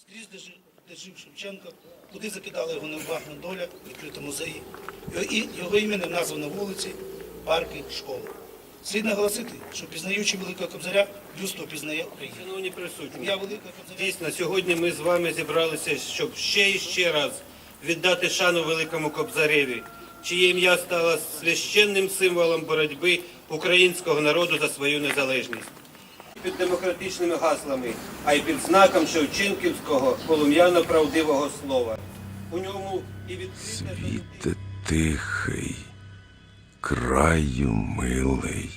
Скрізь, де жив, Шевченко, куди закидала його невбагна доля, відкриті музеї. Його, іменем названо вулиці, парки, школи. Слід наголосити, що пізнаючи Великого Кобзаря, людство пізнає Україну. Шановні присутні, Кобзаря дійсно, сьогодні ми з вами зібралися, щоб ще і ще раз віддати шану великому Кобзареві, чиє ім'я стало священним символом боротьби українського народу за свою незалежність. Під демократичними гаслами, а й під знаком Шевченківського полум'яно-правдивого слова. У ньому і відкрите Світе тихий, краю милий,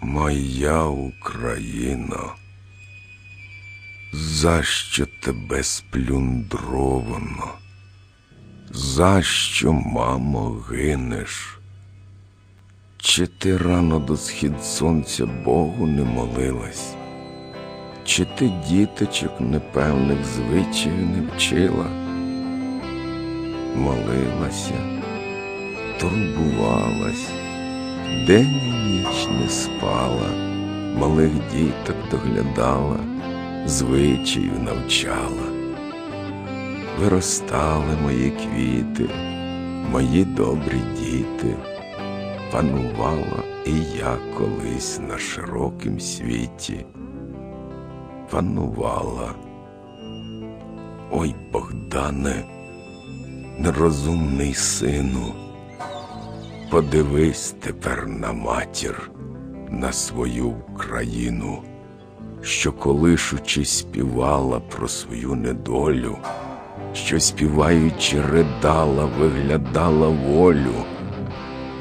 моя Україна, за що тебе сплюндровано? За що, мамо, гинеш? Чи ти рано до схід сонця Богу не молилась? Чи ти діточок непевних звичаїв не вчила? молилася, турбувалась, день і ніч не спала, малих діток доглядала, звичаїв навчала. Виростали мої квіти, мої добрі діти, панувала і я колись на широкім світі, панувала. Ой, Богдане, нерозумний сину, подивись тепер на матір, на свою Україну, що колишучи співала про свою недолю, що співаючи ридала, виглядала волю.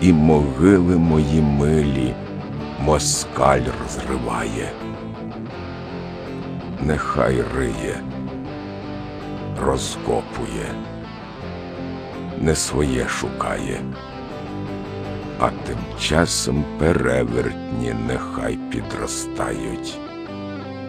і могили мої милі москаль розриває. Нехай риє, розкопує не своє шукає, а тим часом перевертні нехай підростають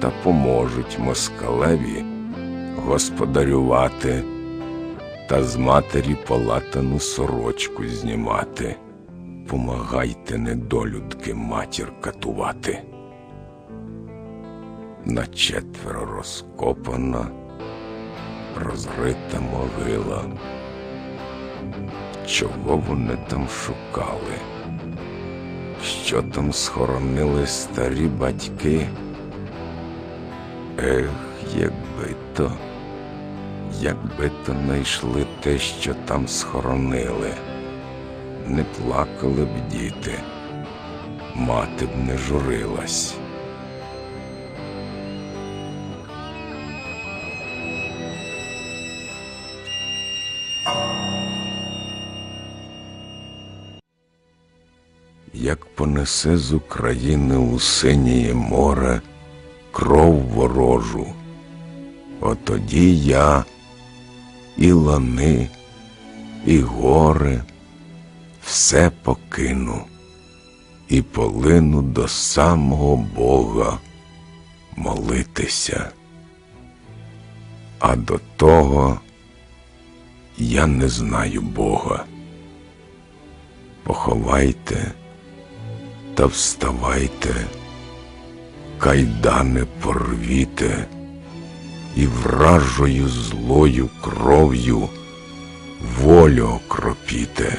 та поможуть москалеві господарювати та з матері полатану сорочку знімати. Помагайте, недолюдки, матір катувати. На четверо розкопана, розрита могила. Чого вони там шукали? Що там схоронили старі батьки? Ех, якби то, якби то знайшли те, що там схоронили, не плакали б діти, мати б не журилась. як понесе з України у синіє море кров ворожу. Отоді я і лани, і гори все покину і полину до самого Бога молитися. А до того я не знаю Бога. Поховайте та вставайте, кайдани порвіте, і вражою злою кров'ю волю окропіте,